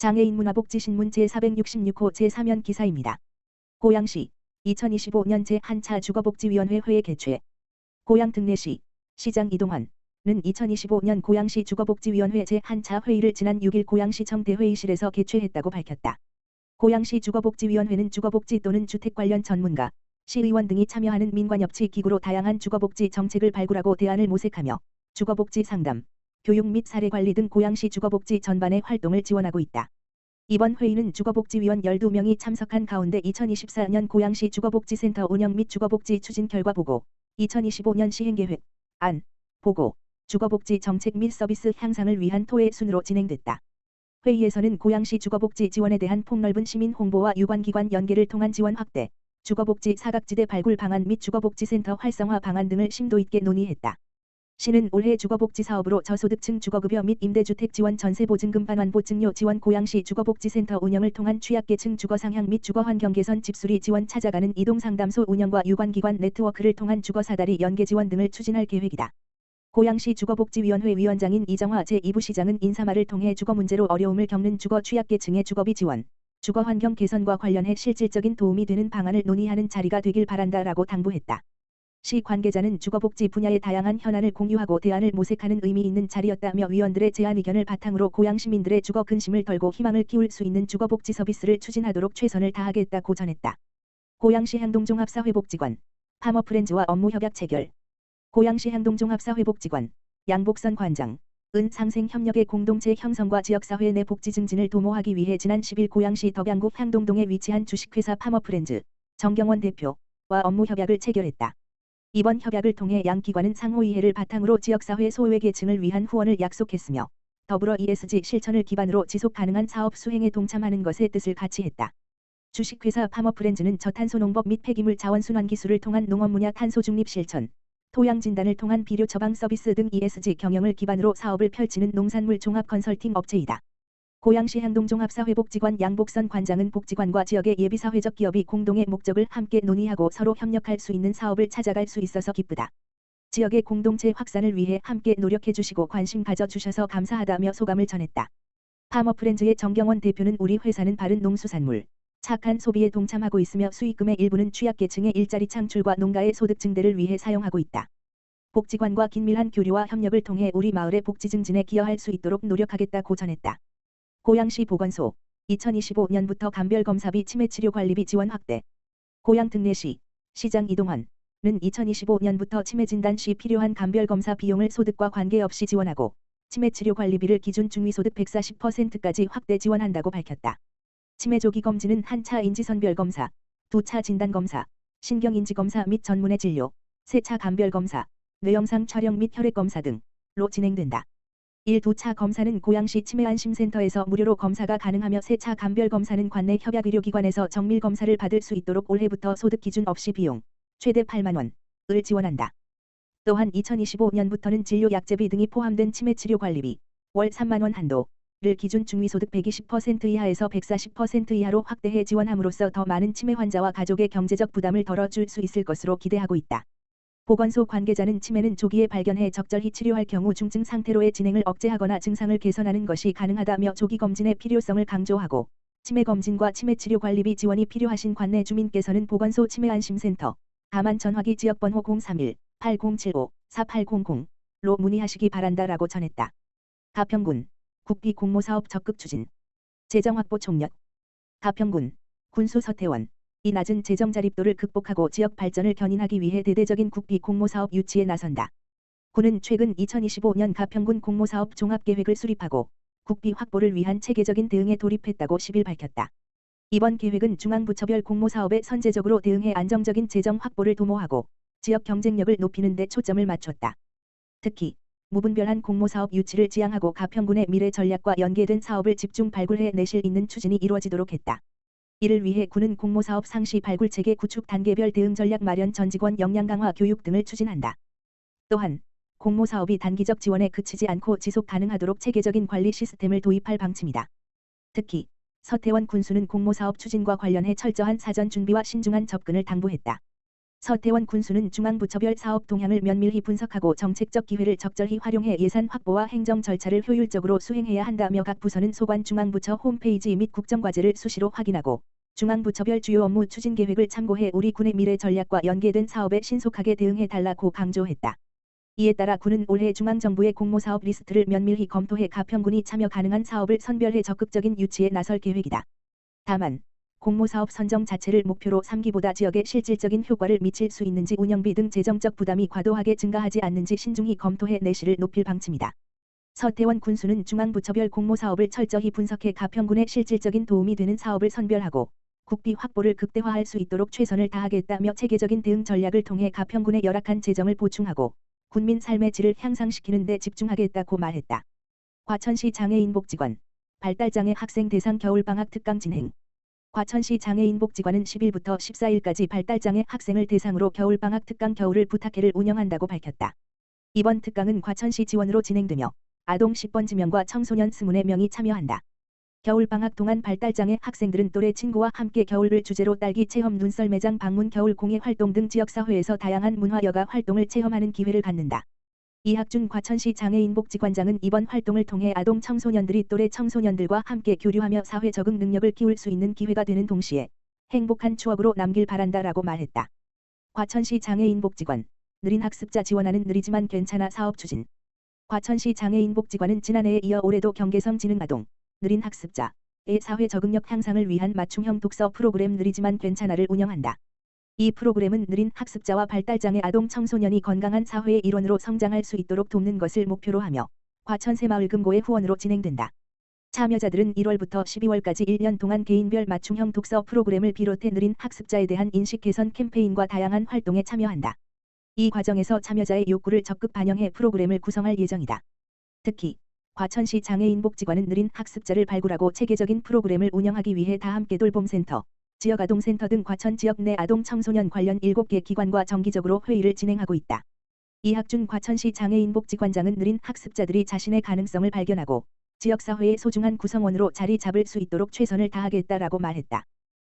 장애인 문화복지신문 제466호 제3연 기사입니다. 고양시 2025년 제1차 주거복지위원회 회의 개최 고양 등내시 시장 이동환 는 2025년 고양시 주거복지위원회 제1차 회의를 지난 6일 고양시청 대회의실에서 개최했다고 밝혔다. 고양시 주거복지위원회는 주거복지 또는 주택 관련 전문가, 시의원 등이 참여하는 민관협치 기구로 다양한 주거복지 정책을 발굴하고 대안을 모색하며 주거복지 상담, 교육 및 사례관리 등 고양시 주거복지 전반의 활동을 지원하고 있다. 이번 회의는 주거복지위원 12명이 참석한 가운데 2024년 고양시 주거복지센터 운영 및 주거복지 추진 결과 보고, 2025년 시행계획, 안, 보고, 주거복지 정책 및 서비스 향상을 위한 토의 순으로 진행됐다. 회의에서는 고양시 주거복지 지원에 대한 폭넓은 시민 홍보와 유관기관 연계를 통한 지원 확대, 주거복지 사각지대 발굴 방안 및 주거복지센터 활성화 방안 등을 심도 있게 논의했다. 시는 올해 주거복지 사업으로 저소득층 주거급여 및 임대주택 지원 전세보증금 반환 보증료 지원 고양시 주거복지센터 운영을 통한 취약계층 주거상향 및 주거환경 개선 집수리 지원 찾아가는 이동상담소 운영과 유관기관 네트워크를 통한 주거사다리 연계 지원 등을 추진할 계획이다. 고양시 주거복지위원회 위원장인 이정화 제2부시장은 인사말을 통해 주거 문제로 어려움을 겪는 주거 취약계층의 주거비 지원, 주거 환경 개선과 관련해 실질적인 도움이 되는 방안을 논의하는 자리가 되길 바란다라고 당부했다. 시 관계자는 주거복지 분야의 다양한 현안을 공유하고 대안을 모색하는 의미 있는 자리였다며 위원들의 제안 의견을 바탕으로 고양 시민들의 주거 근심을 덜고 희망을 키울 수 있는 주거복지 서비스를 추진하도록 최선을 다하겠다고 전했다. 고양시 향동종합사회복지관, 파머프렌즈와 업무 협약 체결 고양시 향동종합사회복지관, 양복선 관장, 은 상생 협력의 공동체 형성과 지역사회 내 복지 증진을 도모하기 위해 지난 10일 고양시 덕양구 향동동에 위치한 주식회사 파머프렌즈, 정경원 대표와 업무 협약을 체결했다. 이번 협약을 통해 양 기관은 상호 이해를 바탕으로 지역사회 소외계층을 위한 후원을 약속했으며 더불어 ESG 실천을 기반으로 지속 가능한 사업 수행에 동참하는 것의 뜻을 같이 했다. 주식회사 파머프렌즈는 저탄소 농법 및 폐기물 자원 순환 기술을 통한 농업 분야 탄소 중립 실천, 토양 진단을 통한 비료 처방 서비스 등 ESG 경영을 기반으로 사업을 펼치는 농산물 종합 컨설팅 업체이다. 고양시 향동종합사회복지관 양복선 관장은 복지관과 지역의 예비사회적 기업이 공동의 목적을 함께 논의하고 서로 협력할 수 있는 사업을 찾아갈 수 있어서 기쁘다. 지역의 공동체 확산을 위해 함께 노력해 주시고 관심 가져 주셔서 감사하다며 소감을 전했다. 파머프렌즈의 정경원 대표는 우리 회사는 바른 농수산물, 착한 소비에 동참하고 있으며 수익금의 일부는 취약계층의 일자리 창출과 농가의 소득 증대를 위해 사용하고 있다. 복지관과 긴밀한 교류와 협력을 통해 우리 마을의 복지 증진에 기여할 수 있도록 노력하겠다고 전했다. 고양시 보건소 2025년부터 감별검사비 치매치료 관리비 지원 확대 고양 등내시 시장 이동환 는 2025년부터 치매 진단 시 필요한 감별검사 비용을 소득과 관계없이 지원하고 치매치료 관리비를 기준 중위소득 140%까지 확대 지원한다고 밝혔다. 치매 조기 검진은 한 차 인지선별 검사, 두 차 진단 검사, 신경 인지 검사 및 전문의 진료, 세 차 감별 검사, 뇌영상 촬영 및 혈액 검사 등로 진행된다. 1, 2차 검사는 고양시 치매안심센터에서 무료로 검사가 가능하며 세차 감별 검사는 관내 협약의료기관에서 정밀 검사를 받을 수 있도록 올해부터 소득 기준 없이 비용 최대 8만 원을 지원한다. 또한 2025년부터는 진료 약제비 등이 포함된 치매 치료 관리비 월 3만 원 한도 를 기준 중위소득 120% 이하에서 140% 이하로 확대해 지원함으로써 더 많은 치매 환자와 가족의 경제적 부담을 덜어줄 수 있을 것으로 기대하고 있다. 보건소 관계자는 치매는 조기에 발견해 적절히 치료할 경우 중증 상태로의 진행을 억제하거나 증상을 개선하는 것이 가능하다며 조기 검진의 필요성을 강조하고 치매 검진과 치매 치료 관리비 지원이 필요하신 관내 주민께서는 보건소 치매안심센터 다만 전화기 지역번호 031-8075-4800로 문의하시기 바란다라고 전했다. 가평군 국비 공모사업 적극 추진. 재정 확보 총력. 가평군 군수 서태원 이 낮은 재정 자립도를 극복하고 지역 발전을 견인하기 위해 대대적인 국비 공모사업 유치에 나선다. 군은 최근 2025년 가평군 공모사업 종합계획을 수립하고 국비 확보를 위한 체계적인 대응에 돌입했다고 10일 밝혔다. 이번 계획은 중앙부처별 공모사업에 선제적으로 대응해 안정적인 재정 확보를 도모하고 지역 경쟁력을 높이는 데 초점을 맞췄다. 특히 무분별한 공모사업 유치를 지향하고 가평군의 미래 전략과 연계된 사업을 집중 발굴해 내실 있는 추진이 이루어지도록 했다. 이를 위해 군은 공모사업 상시 발굴 체계 구축 단계별 대응 전략 마련 전 직원 역량 강화 교육 등을 추진한다. 또한 공모사업이 단기적 지원에 그치지 않고 지속 가능하도록 체계적인 관리 시스템을 도입할 방침이다. 특히 서태원 군수는 공모사업 추진과 관련해 철저한 사전 준비와 신중한 접근을 당부했다. 서태원 군수는 중앙부처별 사업 동향을 면밀히 분석하고 정책적 기회를 적절히 활용해 예산 확보와 행정 절차를 효율적으로 수행해야 한다며 각 부서는 소관 중앙부처 홈페이지 및 국정과제를 수시로 확인하고 중앙부처별 주요 업무 추진 계획을 참고해 우리 군의 미래 전략과 연계된 사업에 신속하게 대응해 달라고 강조했다. 이에 따라 군은 올해 중앙정부의 공모사업 리스트를 면밀히 검토해 가평군이 참여 가능한 사업을 선별해 적극적인 유치에 나설 계획이다. 다만 공모사업 선정 자체를 목표로 3기보다 지역에 실질적인 효과를 미칠 수 있는지 운영비 등 재정적 부담이 과도하게 증가하지 않는지 신중히 검토해 내실을 높일 방침이다. 서태원 군수는 중앙부처별 공모사업을 철저히 분석해 가평군에 실질적인 도움이 되는 사업을 선별하고 국비 확보를 극대화할 수 있도록 최선을 다하겠다며 체계적인 대응 전략을 통해 가평군의 열악한 재정을 보충하고 군민 삶의 질을 향상시키는 데 집중하겠다고 말했다. 과천시 장애인복지관 발달장애 학생 대상 겨울방학 특강 진행 과천시 장애인복지관은 10일부터 14일까지 발달장애 학생을 대상으로 겨울방학 특강 겨울을 부탁해를 운영한다고 밝혔다. 이번 특강은 과천시 지원으로 진행되며 아동 10번 지명과 청소년 20명이 참여한다. 겨울방학 동안 발달장애 학생들은 또래 친구와 함께 겨울을 주제로 딸기 체험 눈썰 매장 방문 겨울 공예 활동 등 지역사회에서 다양한 문화 여가 활동을 체험하는 기회를 갖는다. 이학준 과천시 장애인복지관장은 이번 활동을 통해 아동 청소년들이 또래 청소년들과 함께 교류하며 사회 적응 능력을 키울 수 있는 기회가 되는 동시에 행복한 추억으로 남길 바란다라고 말했다. 과천시 장애인복지관 느린 학습자 지원하는 느리지만 괜찮아 사업 추진 과천시 장애인복지관은 지난해에 이어 올해도 경계성 지능아동 느린 학습자의 사회 적응력 향상을 위한 맞춤형 독서 프로그램 느리지만 괜찮아를 운영한다. 이 프로그램은 느린 학습자와 발달장애 아동 청소년이 건강한 사회의 일원으로 성장할 수 있도록 돕는 것을 목표로 하며 과천 새마을금고의 후원으로 진행된다. 참여자들은 1월부터 12월까지 1년 동안 개인별 맞춤형 독서 프로그램을 비롯해 느린 학습자에 대한 인식 개선 캠페인과 다양한 활동에 참여한다. 이 과정에서 참여자의 욕구를 적극 반영해 프로그램을 구성할 예정이다. 특히 과천시 장애인복지관은 느린 학습자를 발굴하고 체계적인 프로그램을 운영하기 위해 다함께 돌봄센터, 지역아동센터 등 과천 지역 내 아동 청소년 관련 7개 기관과 정기적으로 회의를 진행하고 있다. 이학준 과천시 장애인복지관장은 느린 학습자들이 자신의 가능성을 발견하고 지역사회의 소중한 구성원으로 자리 잡을 수 있도록 최선을 다하겠다라고 말했다.